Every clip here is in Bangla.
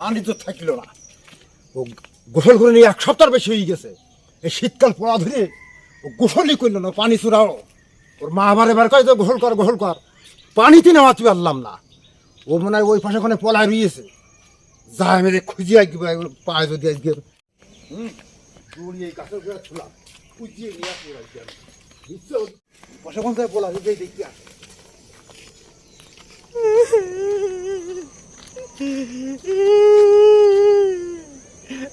আনি তো থাকিল না। ও গোসল করে নিয়ে এক সপ্তাহ বেশি হয়ে গেছে। এই শীতকাল পড়া ধরে ও গোসলই করল না, পানি চুরাও। ওর মা আবার এবার কয় তো গোসল কর গোসল কর। পানিতে নেওয়াতে পারলাম না। ও মনে হয় ওই পাশে ওখানে পলায় রয়েছে যা আমি খুঁজিয়ে আজকে পায়ে যদি আজকে। হুম, দৌড়িয়ে গাছের গোড়া ছুলাম। খুঁজিয়ে নিয়ে আসব পাশে কোন পলা যদি আসে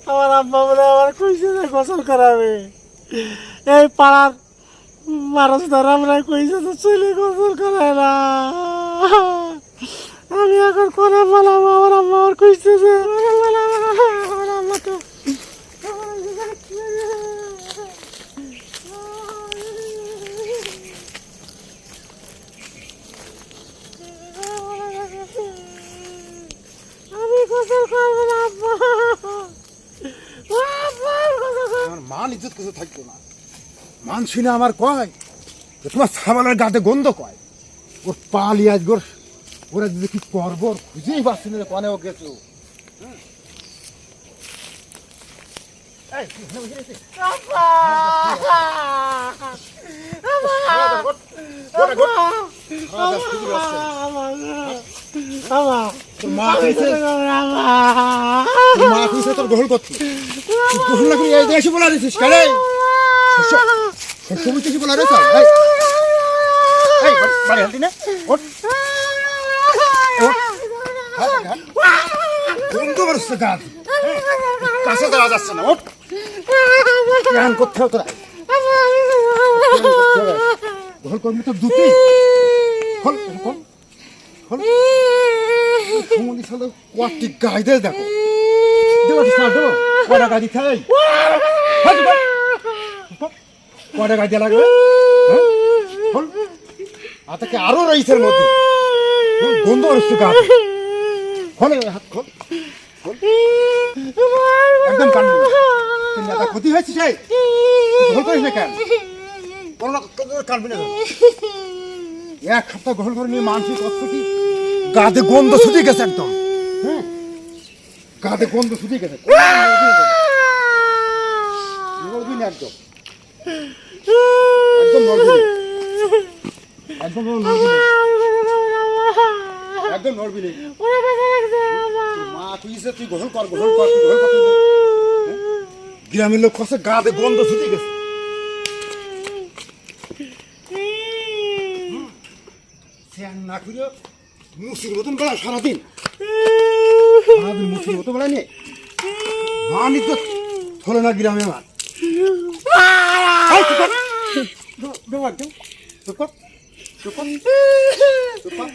আমার আব্বা বলে, আমার কইছে যে গোসল করাবে। এই পাড়ার মানুষ ধর আমরা কইছে তো চলে গোসল করায় না। আমি এখন করে বলাম আমার আম্মা আমার কইছে যে আমার আম্মা তো আমি গোসল করব না আব্বা আব্বা আমি গোসল করব আমার মান ইজ্জত কিছু থাকতো না মান শুনে আমার কয় যে তোমার সাবানের গাতে গন্ধ কয় ওর পালি আজ গোর ওরা যদি কি করব ওর খুঁজেই পাচ্ছি না কনেও গেছো হুম। তোর মা কইছে মা কইছে তোর গোহল করতে গোহল না করে এই দেশে বলা দিছিস? কেন শস্য বুঝতেছি বলা রেছ এই বাড়ি- হালতি কাছে দেওয়া যাচ্ছে না, ওঠ। ধ্যান করতে হবে তোরা। করবি তো দুটি খোল খোল খোল। সমুদ্র সালে কোয়াটি গাইদে দেখো। দেবো কয়টা গাড়ি খাই কয়টা গাড়ি লাগবে। হ্যাঁ? আতাকে আরও রয়েছে মধ্যে। গাছ খোলে হাত খোল। একদম কাটবি না। তোর ক্ষতি হয়েছে সেই? ভুল করিস না কেন? কোনো না কোনো কাটবি না। এক সপ্তাহ গ্রহণ করে নিয়ে মানসিক কষ্ট কি গাতে গন্ধ ছুটে গেছে একদম। হ্যাঁ গাতে গন্ধ ছুটে গেছে। নড়বি না একদম। একদম নড়বি না। একদম নড়বি না। একদম নড়বি না। তোর মা তুইছে তুই গোসল কর গোসল কর গোসল কর? গ্রামের লোক কষে গাতে গন্ধ ছুটে গেছে। না মুসির মতন বেড়া সারাদিন। সারাদিন মুসির মতো বেড়া নিয়ে তো থলে না গ্রামে আমার। এই, চুপ কর। দো- দো একদম। চুপ কর। চুপ কর। চুপ কর।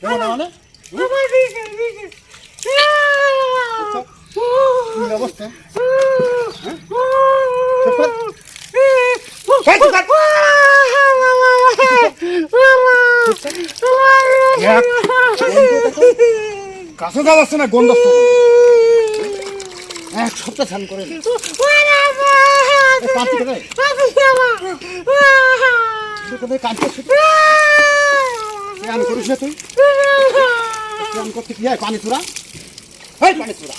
কেমন না মানে? আচ্ছা, কি অবস্থা? হ্যাঁ? চুপ কর। এই, চুপ কর। এক, কাছে যা যাচ্ছে না গন্ধ। এক সপ্তাহ স্নান করে? স্নান করিস না তুই? স্নান করতে কি হয়? পানি চূড়া? হয় পানি চূড়া।